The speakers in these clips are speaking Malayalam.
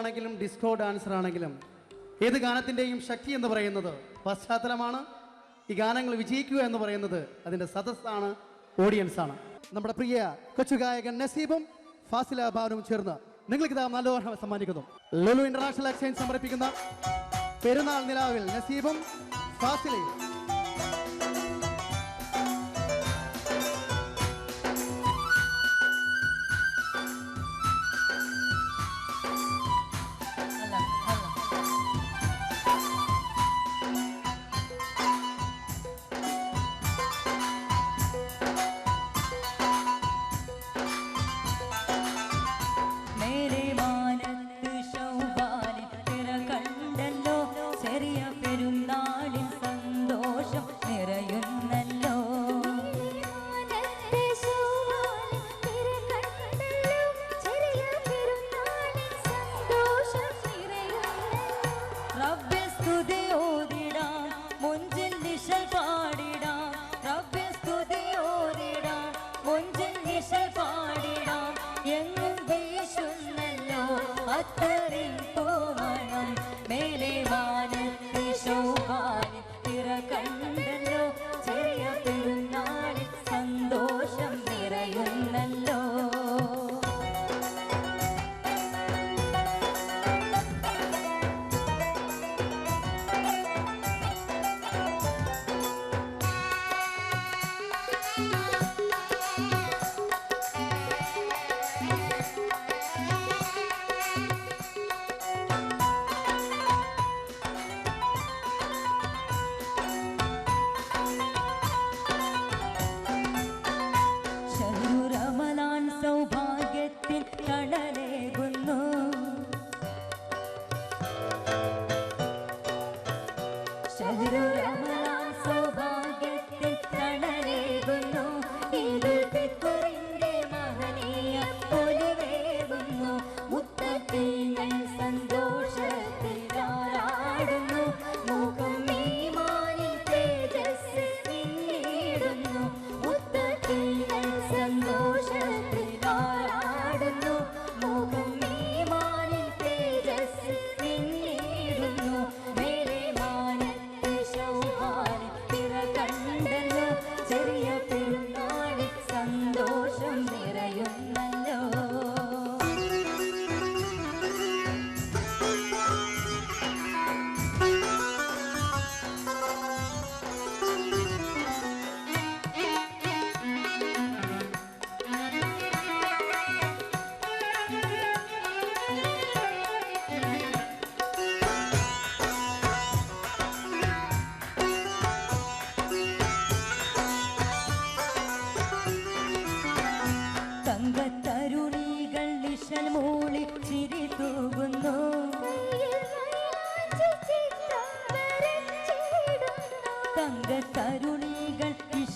ആണെങ്കിലും ഡിസ്കോ ഡാൻസർ ആണെങ്കിലും ഏത് ഗാനത്തിന്റെയും ശക്തി എന്ന് പറയുന്നത് പശ്ചാത്തലമാണ്. ഈ ഗാനങ്ങൾ വിജയിക്കുക എന്ന് പറയുന്നത് അതിന്റെ സദസ്സാണ് ഓഡിയൻസാണ് നമ്മുടെ പ്രിയ കൊച്ചു ഗായകൻ നസീബും ഫാസില ഭാവനും ചേർന്ന് നിങ്ങൾക്ക് ഇതാ നല്ലോണം സമ്മാനിക്കുന്നു. ലുലു ഇന്റർനാഷണൽ എക്സ്ചേഞ്ച് സമർപ്പിക്കുന്ന പെരുന്നാൾ നിലാവിൽ നസീബും ഫാസിലയും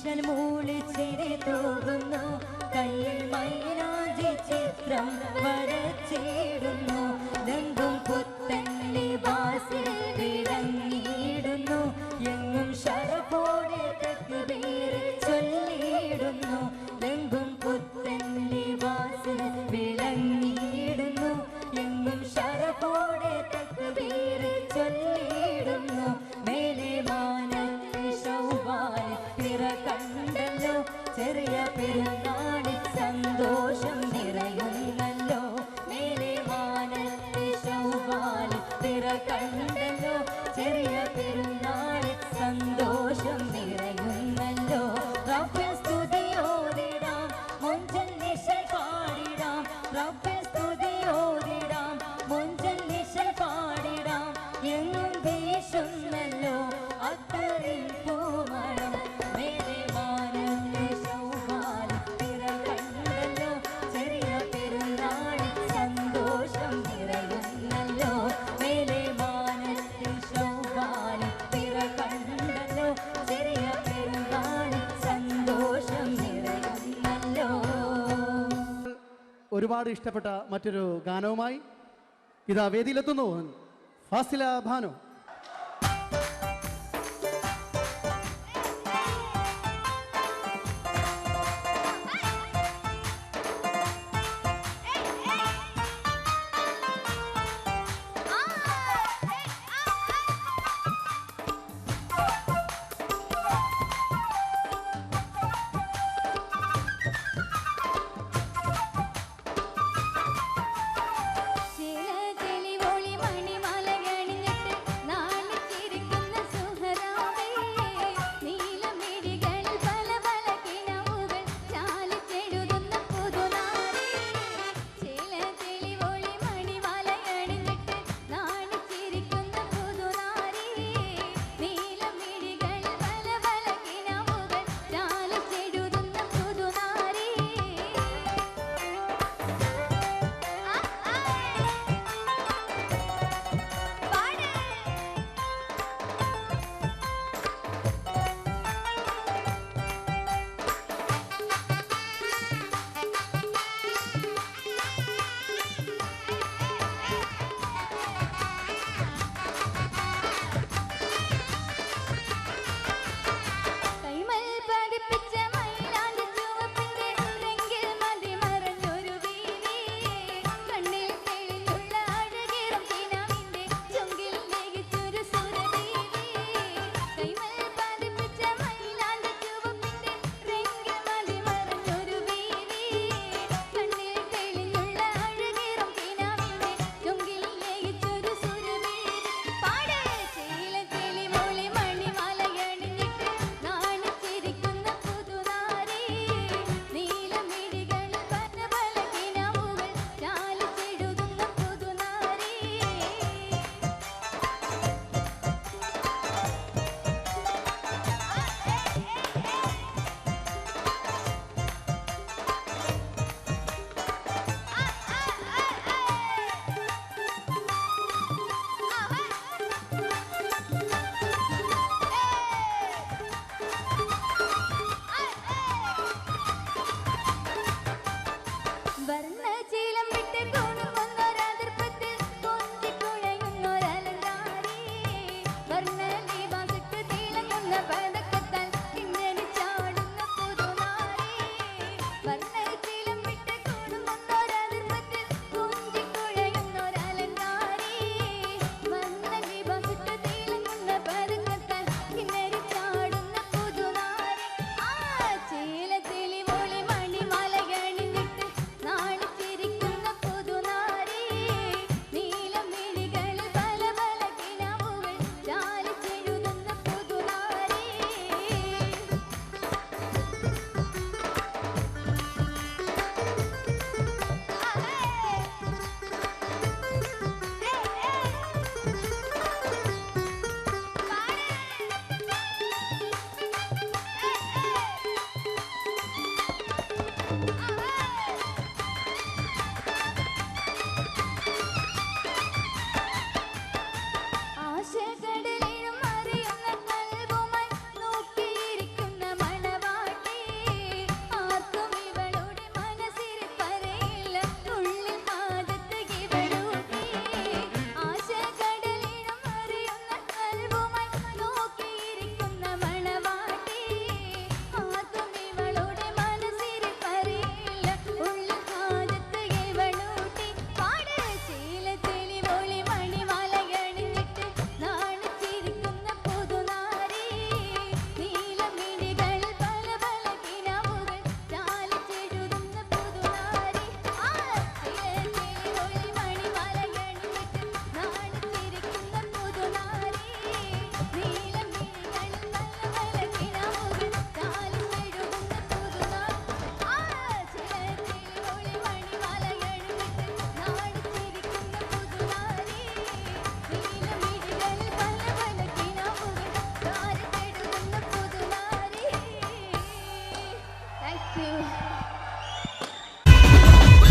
ഈശ്വൻ മൂളിച്ചിരി കയ്യിൽ മൈനാജി ചിത്രം വരച്ചിടുന്നു. ഒരുപാട് ഇഷ്ടപ്പെട്ട മറ്റൊരു ഗാനവുമായി ഇതാ വേദിയിലെത്തുന്നു Fasila Bhanu.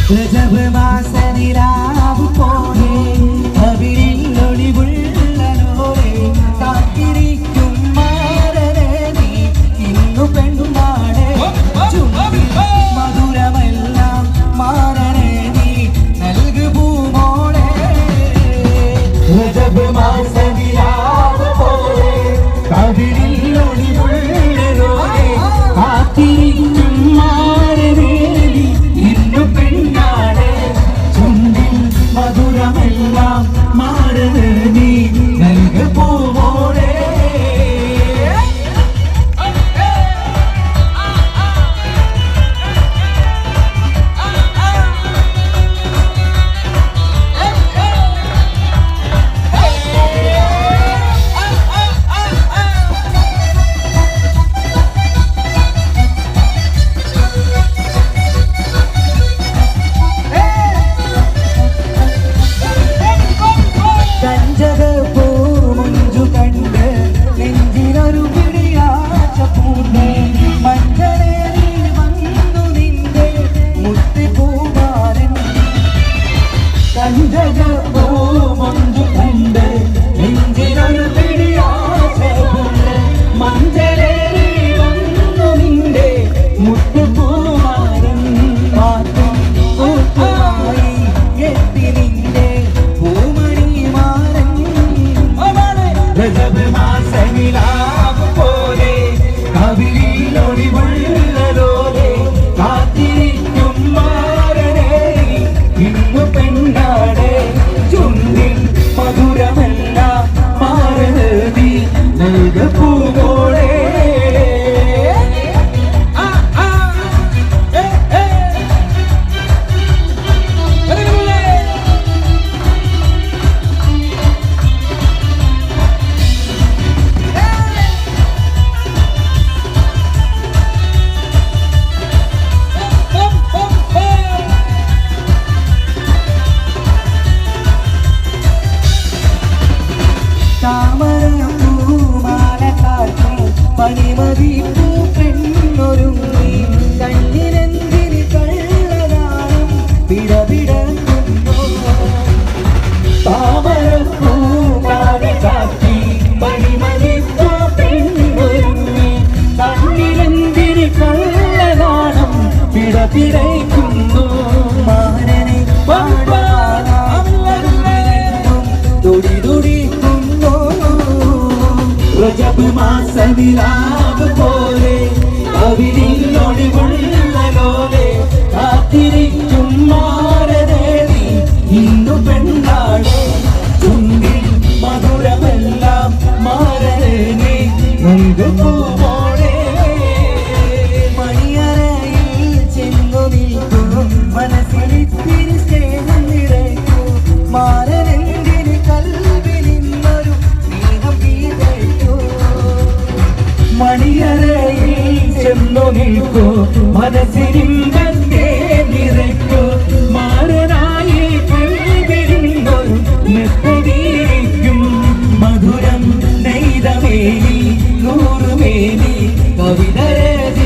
Le diable m'a saigné la bouffon மணிமதிப்பு മധുമാസവിലാപ് പോലെ കവിളിലൊളിവുള്ളലോടെ കാത്തിരിക്കും മാരതേടി മധുരമെല്ലാം കവിതയെ